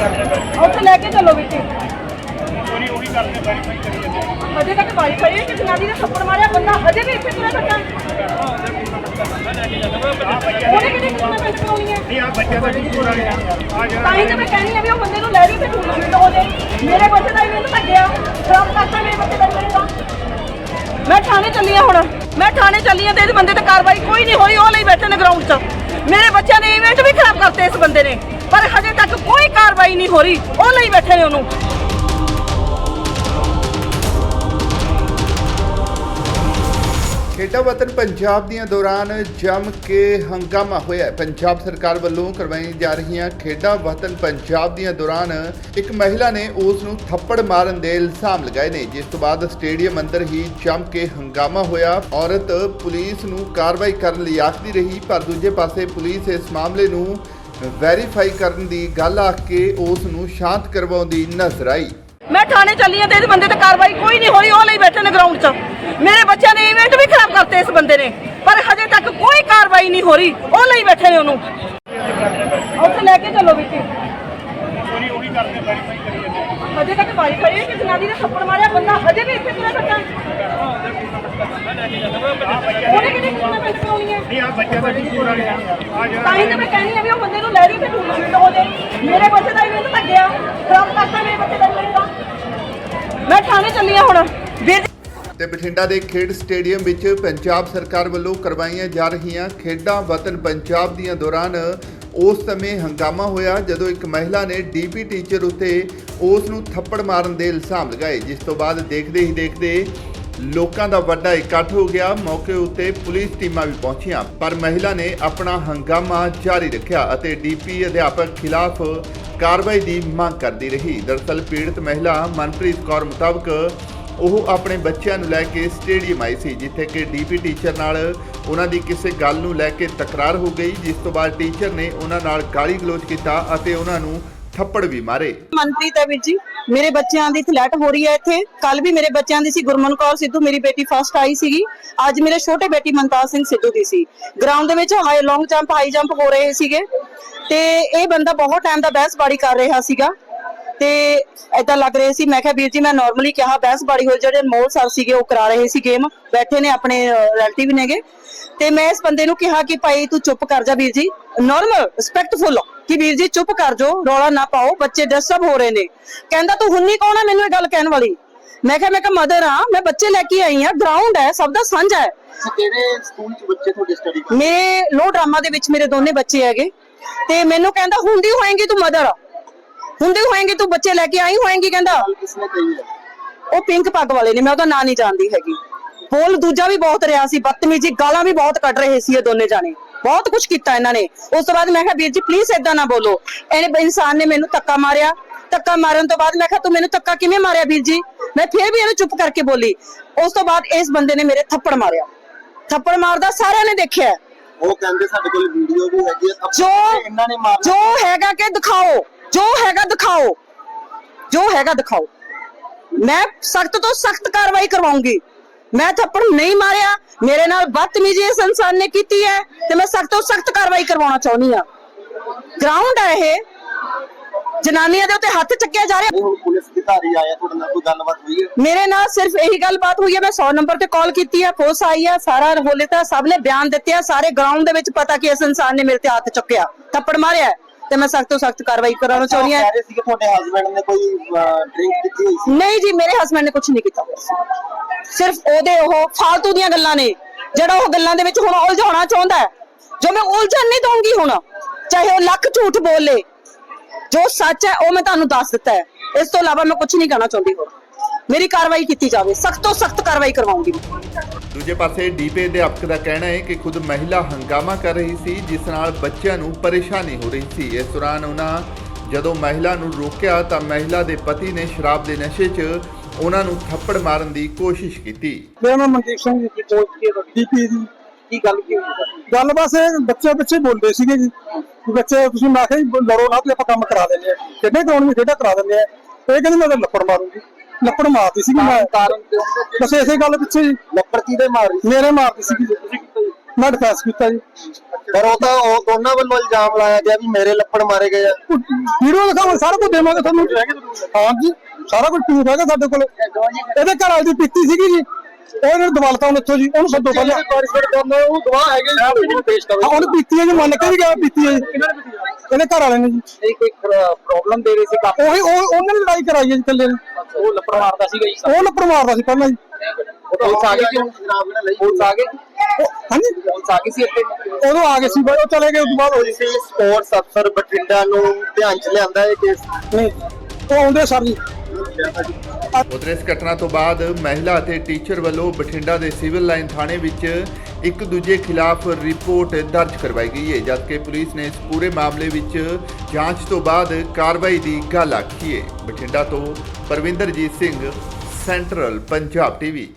ਉੱਥੇ ਲੈ ਕੇ ਚੱਲੋ ਵਿੱਚ ਅਜੇ ਤੱਕ ਬਾਈ ਖੜੀ ਹੈ ਕਿ ਜਨਾਨੀ ਨੇ ਥੱਪੜ ਮਾਰਿਆ ਬੰਦਾ ਅਜੇ ਵੀ ਇੱਥੇ ਤੁਰਿਆ ਫਿਰਦਾ। ਉਹਨੇ ਕਿਹੜੀ ਕਿਸਮਤ ਵਿੱਚ ਪਾਉਣੀ ਹੈ? ਤਾਂ ਹੀ ਤਾਂ ਮੈਂ ਕਹਿੰਦੀ ਆ ਵੀ ਉਹ ਬੰਦੇ ਨੂੰ ਲੈ ਵੀ ਤੇ ਟੂਰਨਾਮੈਂਟ ਹੋ ਜੇ ਮੇਰੇ ਬੱਚੇ ਦਾ ਇਵੈਂਟ ਲੱਗਿਆ ਖਰਾਬ ਕਰਤਾ ਮੇਰੇ ਬੱਚੇ ਦਾ ਇਵੈਂਟ ਮੈਂ ਥਾਣੇ ਚੱਲੀ ਆ ਹੁਣ। ਮੈਂ ਥਾਣੇ ਚੱਲੀ ਆ ਤੇ ਇਸ ਬੰਦੇ ਤੇ ਕਾਰਵਾਈ ਕੋਈ ਨਹੀਂ ਹੋਈ, ਉਹ ਲਈ ਬੈਠੇ ਨੇ ਗਰਾਊਂਡ 'ਚ। ਮੇਰੇ ਬੱਚਿਆਂ ਦੇ ਇਵੈਂਟ ਵੀ ਖਰਾਬ ਕਰਤੇ ਇਸ ਬੰਦੇ ਨੇ। ਪਰ ਹਜੇ ਤੱਕ ਕੋਈ ਕਾਰਵਾਈ ਨਹੀਂ ਹੋ ਰਹੀ। ਉਹ ਲਈ ਬੈਠੇ ਨੇ ਉਹਨੂੰ। ਖੇਡਾਂ ਵਤਨ ਪੰਜਾਬ ਦੀਆਂ ਦੌਰਾਨ ਜੰਮ ਕੇ ਹੰਗਾਮਾ ਹੋਇਆ ਪੰਜਾਬ ਸਰਕਾਰ ਵੱਲੋਂ ਕਰਵਾਈਆਂ ਜਾ ਰਹੀਆਂ ਖੇਡਾਂ ਵਤਨ ਪੰਜਾਬ ਦੀਆਂ ਦੌਰਾਨ ਇੱਕ ਮਹਿਲਾ ਨੇ ਉਸ ਨੂੰ ਥੱਪੜ ਮਾਰਨ ਦੇ ਇਲਜ਼ਾਮ ਲਗਾਏ ਨੇ। ਜਿਸ ਤੋਂ ਬਾਅਦ ਸਟੇਡੀਅਮ ਅੰਦਰ ਹੀ ਜੰਮ ਕੇ ਹੰਗਾਮਾ ਹੋਇਆ। ਔਰਤ ਪੁਲਿਸ ਨੂੰ ਕਾਰਵਾਈ ਕਰਨ ਲਈ ਆਖਦੀ ਰਹੀ, ਪਰ ਦੂਜੇ ਪਾਸੇ ਪੁਲਿਸ ਇਸ ਮਾਮਲੇ ਨੂੰ ਵੈਰੀਫਾਈ ਕਰਨ ਦੀ ਗੱਲ ਆਖ ਕੇ ਉਸ ਨੂੰ ਸ਼ਾਂਤ ਕਰਵਾਉਂਦੀ ਨਜ਼ਰ ਆਈ। ਮੈਂ ਥਾਣੇ ਚੱਲੀ ਆ ਤੇ ਇਸ ਬੰਦੇ ਤੇ ਕਾਰਵਾਈ ਕੋਈ ਨਹੀਂ ਹੋਈ, ਉਹ ਲਈ ਬੈਠੇ ਨੇ ਗਰਾਊਂਡ 'ਚ। ਮੇਰੇ ਬੱਚਿਆਂ ਦੇ ਇਵੈਂਟ ਵੀ ਖਰਾਬ ਕਰਤੇ ਇਸ ਬੰਦੇ ਨੇ, ਪਰ ਹਜੇ ਤੱਕ ਕੋਈ ਕਾਰਵਾਈ ਨਹੀਂ ਹੋ ਰਹੀ, ਉਹ ਲਈ ਬੈਠੇ ਨੇ ਉਹਨੂੰ। ਉੱਥੇ ਲੈ ਕੇ ਚੱਲੋ ਵਿੱਚ ਅਜੇ ਤੱਕ ਬਾਈ ਖੜੀ ਹੈ ਕਿ ਜਨਾਨੀ ਨੇ ਥੱਪੜ ਮਾਰਿਆ, ਬੰਦਾ ਅਜੇ ਵੀ ਇੱਥੇ ਤੁਰਿਆ ਫਿਰਦਾ ਉਹਨੇ ਕਿਹੜੀ ਕਿਸਮਤ ਵਿੱਚ ਪਾਉਣੀ ਹੈ? ਤਾਂ ਹੀ ਤਾਂ ਮੈਂ ਕਹਿੰਦੀ ਆ ਵੀ ਉਹ ਬੰਦੇ ਨੂੰ ਲੈ ਵੀ ਤੇ ਟੂਰਨਾਮੈਂਟ ਹੋ ਜੇ ਮੇਰੇ ਬੱਚੇ ਦਾ ਇਵੈਂਟ ਲੱਗਿਆ ਖਰਾਬ ਕਰਤਾ ਮੇਰੇ ਬੱਚੇ ਦਾ ਇਵੈਂਟ ਮੈਂ ਥਾਣੇ ਚੱਲੀ ਆ ਹੁਣ ਵੀਰ ਜੀ ਤੇ ਬਠਿੰਡਾ ਦੇ ਖੇਡ ਸਟੇਡੀਅਮ ਵਿੱਚ ਪੰਜਾਬ ਸਰਕਾਰ ਵੱਲੋਂ ਕਰਵਾਈਆਂ ਜਾ ਰਹੀਆਂ ਖੇਡਾਂ ਵਤਨ ਪੰਜਾਬ ਦੀਆਂ ਦੌਰਾਨ ਉਸ ਸਮੇਂ ਹੰਗਾਮਾ ਹੋਇਆ ਜਦੋਂ ਇੱਕ ਮਹਿਲਾ ਨੇ ਡੀਪੀ ਟੀਚਰ ਉੱਤੇ ਉਸ ਨੂੰ ਥੱਪੜ ਮਾਰਨ ਦੇ ਇਲਜ਼ਾਮ ਲਗਾਏ, ਜਿਸ ਤੋਂ ਬਾਅਦ ਦੇਖਦੇ ਹੀ ਦੇਖਦੇ ਲੋਕਾਂ ਦਾ ਵੱਡਾ ਇਕੱਠ ਹੋ ਗਿਆ। ਮੌਕੇ ਉੱਤੇ ਪੁਲਿਸ ਟੀਮਾਂ ਵੀ ਪਹੁੰਚੀਆਂ, ਪਰ ਮਹਿਲਾ ਨੇ ਆਪਣਾ ਹੰਗਾਮਾ ਜਾਰੀ ਰੱਖਿਆ ਅਤੇ ਡੀਪੀ ਅਧਿਆਪਕ ਖਿਲਾਫ ਕਾਰਵਾਈ ਦੀ ਮੰਗ ਕਰਦੀ ਰਹੀ। ਦਰਅਸਲ ਪੀੜਤ ਮਹਿਲਾ ਮਨਪ੍ਰੀਤ ਕੌਰ ਮੁਤਾਬਕ ਉਹ ਆਪਣੇ ਬੱਚਿਆਂ ਨੂੰ ਲੈ ਕੇ ਸਟੇਡੀਅਮ ਆਈ ਸੀ, ਜਿੱਥੇ ਕਿ ਡੀਪੀ ਟੀਚਰ ਨਾਲ ਉਹਨਾਂ ਦੀ ਕਿਸੇ ਗੱਲ ਨੂੰ ਲੈ ਕੇ ਤਕਰਾਰ ਹੋ ਗਈ, ਜਿਸ ਤੋਂ ਬਾਅਦ ਟੀਚਰ ਨੇ ਉਹਨਾਂ ਨਾਲ ਗਾਲੀ ਗਲੋਚ ਕੀਤਾ ਅਤੇ ਉਹਨਾਂ ਨੂੰ ਥੱਪੜ ਵੀ ਮਾਰੇ। ਮਨਪ੍ਰੀਤ ਹੈ ਵੀਰ ਜੀ, ਮੇਰੇ ਬੱਚਿਆਂ ਦੀ ਫਲੈਟ ਹੋ ਰਹੀ ਹੈ ਇੱਥੇ। ਕੱਲ ਵੀ ਮੇਰੇ ਬੱਚਿਆਂ ਦੀ ਸੀ, ਗੁਰਮਨ ਕੌਰ ਸਿੱਧੂ ਮੇਰੀ ਬੇਟੀ ਫਸਟ ਆਈ ਸੀਗੀ। ਅੱਜ ਮੇਰੇ ਛੋਟੇ ਬੇਟੀ ਮਨਤਾਜ ਸਿੰਘ ਸਿੱਧੂ ਦੀ ਸੀ। ਗਰਾਊਂਡ ਦੇ ਵਿੱਚ high long jump high jump ਹੋ ਰਹੇ ਸੀਗੇ। ਤੇ ਇਹ ਬੰਦਾ ਬਹੁਤ ਟਾਈਮ ਦਾ ਬਹਿਸਬਾੜੀ ਕਰ ਰਿਹਾ ਸੀਗਾ। ਤੇ ਏਦਾਂ ਲੱਗ ਰਿਹਾ ਸੀ। ਮੈਂ ਕਿਹਾ ਵੀਰ ਜੀ ਮੈਂ ਨਾਰਮਲੀ ਕਿਹਾ ਬਹਿਸਬਾੜੀ ਹੋ ਜਿਹੜੇ ਮੋਲ ਸਰ ਸੀਗੇ ਉਹ ਕਰਾ ਰਹੇ ਸੀ ਗੇਮ ਬੈਠੇ ਨੇ ਆਪਣੇ ਰਿਲੇਟਿਵ ਨੇਗੇ। ਤੇ ਮੈਂ ਇਸ ਬੰਦੇ ਨੂੰ ਕਿਹਾ ਕਿ ਭਾਈ ਤੂੰ ਚੁੱਪ ਕਰ ਜਾ ਵੀਰ ਜੀ। ਨਾਰਮਲ ਰਿਸਪੈਕਟਫੁਲ ਕਿ ਵੀਰ ਜੀ ਚੁੱਪ ਕਰ ਜੋ ਰੌਲਾ ਨਾ ਪਾਓ ਬੱਚੇ ਡਿਸਟਰਬ ਹੋ ਰਹੇ ਨੇ। ਕਹਿੰਦਾ ਤੂੰ ਹੁੰਨੀ ਕੌਣ ਹੈ ਮੈਨੂੰ ਇਹ ਗੱਲ ਕਹਿਣ ਵਾਲੀ? ਮੈਂ ਕਿਹਾ ਮੈਂ ਕਿਹਾ ਮਦਰ ਆ ਮੈਂ ਬੱਚੇ ਲੈ ਕੇ ਆਈ ਆ ਗਰਾਊਂਡ ਹੈ ਸਭ ਦਾ ਸਾਂਝਾ ਹੈ। ਕਿਹੜੇ ਸਕੂਲ ਚ ਬੱਚੇ ਤੁਹਾਡੇ ਸਟੱਡੀ ਮੇਰੇ ਲੋ ਡਰਾਮਾ ਦੇ ਵਿੱਚ ਮੇਰੇ ਦੋਨੇ ਬੱਚੇ ਹੈਗੇ। ਤੇ ਮੈਨੂੰ ਕਹਿੰਦਾ ਹੁੰਦੀ ਹੋਏਗੀ ਤੂੰ ਮਦਰ ਹੁੰਦੀ ਹੋਏਗੀ ਤੂੰ ਬੱਚੇ ਲੈ ਕੇ ਆਈ ਹੋਏਗੀ ਕਹਿੰਦਾ। ਕਿਸਨੇ ਕਹੀ ਹੈ? ਉਹ ਪਿੰਕ ਪੱਗ ਵਾਲੇ ਨੇ ਮੈਂ ਉਹਦਾ ਨਾਂ ਨਹੀਂ ਜਾਣਦੀ ਹੈਗੀ। ਬੋਲ ਦੂਜਾ ਵੀ ਬਹੁਤ ਰਿਹਾ ਸੀ ਬਦਤਮੀਜ਼ੀ ਗਾਲਾਂ ਵੀ ਬਹੁਤ ਕੱਢ ਰਹੇ ਸੀ ਇਹ ਦੋਨੇ ਜਾਣੇ। ਬਹੁਤ ਕੁਝ ਕੀਤਾ ਇਹਨਾਂ ਨੇ। ਉਸ ਤੋਂ ਬਾਅਦ ਮੈਂ ਕਿਹਾ ਵੀਰ ਜੀ ਪਲੀਜ਼ ਏਦਾਂ ਨਾ ਬੋਲੋ। ਇਹਨੇ ਇਨਸਾਨ ਨੇ ਮੈਨੂੰ ਧੱਕਾ ਮਾਰਿਆ। ਧੱਕਾ ਮਾਰਨ ਤੋਂ ਬਾਅਦ ਮੈਂ ਕਿਹਾ ਤੂੰ ਮੈਨੂੰ ਧੱਕਾ ਕਿਵੇਂ ਮਾਰਿਆ ਵੀਰ ਜੀ? ਮੈਂ ਫਿਰ ਵੀ ਇਹਨੂੰ ਚੁੱਪ ਕਰਕੇ ਬੋਲੀ। ਉਸ ਤੋਂ ਬਾਅਦ ਇਸ ਬੰਦੇ ਨੇ ਮੇਰੇ ਥੱਪੜ ਮਾਰਿਆ। ਥੱਪੜ ਮਾਰਦਾ ਸਾਰਿਆਂ ਨੇ ਦੇਖਿਆ। ਉਹ ਕਹਿੰਦੇ ਸਾਡੇ ਕੋਲ ਵੀਡੀਓ ਵੀ ਹੈਗੀ ਹੈ ਜੋ ਇਹਨਾਂ ਨੇ ਮਾਰ ਜੋ ਹੈਗਾ ਕਿ ਦਿਖਾਓ। ਜੋ ਹੈਗਾ ਦਿਖਾਓ। ਜੋ ਹੈਗਾ ਦਿਖਾਓ। ਮੈਂ ਸਖਤ ਤੋਂ ਸਖਤ ਕਾਰਵਾਈ ਕਰਵਾਉਂਗੀ। ਮੈਂ ਥੱਪੜ ਨਹੀਂ ਮਾਰਿਆ। ਮੇਰੇ ਨਾਲ ਬਦਤਮੀਜ਼ੀ ਇਸ ਇਨਸਾਨ ਨੇ ਕੀਤੀ ਹੈ ਤੇ ਮੈਂ ਸਖਤ ਤੋਂ ਸਖਤ ਕਾਰਵਾਈ ਕਰਵਾਉਣਾ ਚਾਹੁੰਦੀ ਆ ਗਰਾਊਂਡ ਹੈ ਇਹ। ਜਨਾਨੀਆਂ ਦੇ ਉੱਤੇ ਹੱਥ ਚੱਕਿਆ ਜਾ ਰਿਹਾ। ਹੁਣ ਪੁਲਿਸ ਅਧਿਕਾਰੀ ਆਇਆ ਤੁਹਾਡੇ ਨਾਲ ਕੋਈ ਗੱਲਬਾਤ ਹੋਈ ਹੈ? ਮੇਰੇ ਨਾਲ ਸਿਰਫ ਇਹੀ ਗੱਲਬਾਤ ਹੋਈ ਹੈ। ਮੈਂ 100 ਨੰਬਰ ਤੇ ਕਾਲ ਕੀਤੀ ਹੈ। ਪੁਲਿਸ ਆਈ ਹੈ। ਸਾਰਾ ਹੋ ਲਿੱਤਾ ਸਭ ਨੇ ਬਿਆਨ ਦਿੱਤੇ ਆ। ਸਾਰੇ ਗਰਾਊਂਡ ਦੇ ਵਿੱਚ ਪਤਾ ਕਿ ਇਸ ਇਨਸਾਨ ਨੇ ਮੇਰੇ ਤੇ ਹੱਥ ਚੁੱਕਿਆ। ਥੱਪੜ ਮਾਰਿਆ। ਤੇ ਮੈਂ ਸਖਤ ਤੋਂ ਸਖਤ ਕਾਰਵਾਈ ਕਰਾਉਣਾ ਚਾਹੁੰਦੀ ਹਾਂ। ਰਹੇ ਸੀ ਕਿ ਤੁਹਾਡੇ ਹਸਬੰਡ ਨੇ ਕੋਈ ਡਰਿੰਕ ਕੀਤੀ ਹੋਈ ਸੀ। ਨਹੀਂ ਜੀ ਮੇਰੇ ਹਸਬੰਡ ਨੇ ਕੁਝ ਨਹੀਂ ਕੀਤਾ ਹੋਇਆ ਸੀ। ਸਿਰਫ ਉਹਦੇ ਉਹ ਫालतू ਦੀਆਂ ਗੱਲਾਂ ਨੇ। ਜਿਹੜਾ ਉਹ ਗੱਲਾਂ ਦੇ ਵਿੱਚ ਹੁਣ ਉਲਝਾਉਣਾ ਚਾਹੁੰਦਾ ਹੈ। ਜੋ ਮੈਂ ਉਲਝਣ ਨਹੀਂ ਦਊਂਗੀ ਹੁਣ ਚਾਹੇ ਉਹ ਲੱਖ ਝੂਠ ਬੋਲੇ ਜੋ ਸੱਚ ਹੈ ਉਹ ਮੈਂ ਤੁਹਾਨੂੰ ਦੱਸ ਦਿੱਤਾ ਹੈ। ਇਸ ਤੋਂ ਇਲਾਵਾ ਮੈਂ ਕੁਝ ਨਹੀਂ ਕਹਿਣਾ ਚਾਹੁੰਦੀ ਹੋਰ। ਮੇਰੀ ਕਾਰਵਾਈ ਕੀਤੀ ਜਾਵੇ। ਸਖਤ ਤੋਂ ਸਖਤ ਕਾਰਵਾਈ ਕਰਵਾਉਂਗੀ ਮੈਂ। ਦੂਜੇ ਪਾਸੇ ਡੀਪੀ ਅਧਿਆਪਕ ਦਾ ਕਹਿਣਾ ਹੈ ਕਿ ਖੁਦ ਮਹਿਲਾ ਹੰਗਾਮਾ ਕਰ ਰਹੀ ਸੀ ਜਿਸ ਨਾਲ ਬੱਚਿਆਂ ਨੂੰ ਪਰੇਸ਼ਾਨੀ ਹੋ ਰਹੀ ਸੀ। ਇਸ ਦੌਰਾਨ ਉਹਨਾਂ ਜਦੋਂ ਮਹਿਲਾ ਨੂੰ ਰੋਕਿਆ ਤਾਂ ਮਹਿਲਾ ਦੇ ਪਤੀ ਨੇ ਸ਼ਰਾਬ ਦੇ ਨਸ਼ੇ 'ਚ ਉਹਨਾਂ ਨੂੰ ਥੱਪੜ ਮਾਰਨ ਦੀ ਕੋਸ਼ਿਸ਼ ਕੀਤੀ। ਮੇਰਾ ਨਾਮ ਮਨਦੀਪ ਸਿੰਘ ਜੀ ਦੀ ਪੋਸਟ ਕੀ ਹੈ ਡੀਪੀ ਦੀ ਕੀ ਗੱਲ ਕੀ ਹੋਈ? ਗੱਲ ਬਸ ਇਹ ਬੱਚੇ ਬੱਚੇ ਬੋਲਦੇ ਸੀਗੇ ਜੀ। ਬੱਚੇ ਤੁਸੀਂ ਮੈਂ ਕਿਹਾ ਜੀ ਲੜੋ ਨਾ ਤੇ ਆਪਾਂ ਕੰਮ ਕਰਾ ਦਿੰਦੇ ਆ ਕਿੰਨੇ ਕਰਾਉਣ ਵੀ ਖੇਡਾ ਕਰਾ ਦਿੰਦੇ ਆ ਇਹ ਕਹਿੰਦੀ ਮੈਂ ਤਾਂ ਲੱਪੜ ਮਾਰੂੰਗੀ। ਲੱਪੜ ਮਾਰਦੀ ਸੀਗੀ ਮੈਂ। ਕਾਰਨ ਕਿਉਂ? ਬਸ ਇਸੇ ਗੱਲ ਪਿੱਛੇ ਜੀ। ਲੱਕੜ ਕਿਹਦੇ ਮਾਰੀ ਮੇਰੇ ਮਾਰਦੀ ਜੀ। ਮੈਂ ਡਿਫੈਂਸ ਕੀਤਾ ਜੀ। ਪਰ ਉਹ ਤਾਂ ਉਹ ਦੋਨਾਂ ਵੱਲੋਂ ਇਲਜ਼ਾਮ ਲਾਇਆ ਗਿਆ ਵੀ ਮੇਰੇ ਲੱਪੜ ਮਾਰੇ ਗਏ ਆ। ਵੀਡੀਓ ਦਿਖਾਓ ਸਾਰਾ ਕੁਝ ਦੇਵਾਂਗੇ ਤੁਹਾਨੂੰ। ਹਾਂ ਜੀ ਸਾਰਾ ਕੁਝ ਪ੍ਰੂਫ ਹੈਗਾ ਸਾਡੇ ਕੋਲ। ਇਹਦੇ ਘਰ ਵਾਲੀ ਦੀ ਪੀਤੀ ਸੀਗੀ ਜੀ। ਉਹ ਇਹਨਾਂ ਨੇ ਦਵਾਲਤਾ ਉਹਨੂੰ ਇੱਥੋਂ ਜੀ ਉਹਨੂੰ ਸੱਦੋ ਪਹਿਲਾਂ। ਪਾਰਟਿਸਪੇਟ ਕਰਨਾ ਉਹ ਗਵਾਹ ਹੈਗੇ ਜੀ ਪੇਸ਼ ਹਾਂ, ਉਹਨੇ ਪੀਤੀ ਹੈ ਜੀ ਮੰਨ ਕੇ ਵੀ ਗਿਆ ਪੀਤੀ ਹੈ ਜੀ। ਇਹਦੇ ਘਰ ਵਾਲੇ ਨੇ ਜੀ। ਨਹੀਂ ਕੋਈ ਪ੍ਰੋਬਲਮ ਦੇ ਰਹੇ ਸੀ ਕਾਫੀ ਉਹੀ ਉਹ ਉਹਨੇ ਲੜਾਈ ਕਰਾਈ ਹੈ ਜੀ ਇਕੱਲੇ ਨੇ ਉਹ ਲੱਪੜ ਮਾਰਦਾ ਸੀਗਾ ਜੀ ਉਹ ਲੱਪੜ ਮਾਰਦਾ ਸੀ ਪਹਿਲਾਂ ਜੀ। ਪੁਲਿਸ ਆ ਗਈ ਸੀ ਪੁਲਿਸ ਆ ਗਈ? ਉਹ- ਹਾਂਜੀ? ਪੁਲਿਸ ਆ ਗਈ ਸੀ ਇੱਥੇ? ਉਦੋਂ ਆ ਗਏ ਸੀ ਬਾਈ ਉਹ ਚਲੇ ਗਏ ਉਸ ਤੋਂ ਬਾਅਦ ਹੋਈ ਤੁਸੀਂ ਸਪੋਰਟਸ ਅਫਸਰ ਬਠਿੰਡਾ ਨੂੰ ਧਿਆਨ ਚ ਲਿਆਂਦਾ ਇਹ ਕੇਸ ਨਹੀਂ ਉਹ ਆਉਂਦੇ ਸਰ ਜੀ। ਉਧਰ ਇਸ ਘਟਨਾ ਤੋਂ ਬਾਅਦ ਮਹਿਲਾ ਅਤੇ ਟੀਚਰ ਵੱਲੋਂ ਬਠਿੰਡਾ ਦੇ ਸਿਵਲ ਲਾਈਨ ਥਾਣੇ ਵਿੱਚ ਇੱਕ ਦੂਜੇ ਖਿਲਾਫ ਰਿਪੋਰਟ ਦਰਜ ਕਰਵਾਈ ਗਈ ਹੈ, ਜਦਕਿ ਪੁਲਿਸ ਨੇ ਇਸ ਪੂਰੇ ਮਾਮਲੇ ਵਿੱਚ ਜਾਂਚ ਤੋਂ ਬਾਅਦ ਕਾਰਵਾਈ ਦੀ ਗੱਲ ਆਖੀ ਹੈ। ਬਠਿੰਡਾ ਤੋਂ ਪਰਵਿੰਦਰਜੀਤ ਸਿੰਘ, ਸੈਂਟਰਲ ਪੰਜਾਬ ਟੀਵੀ।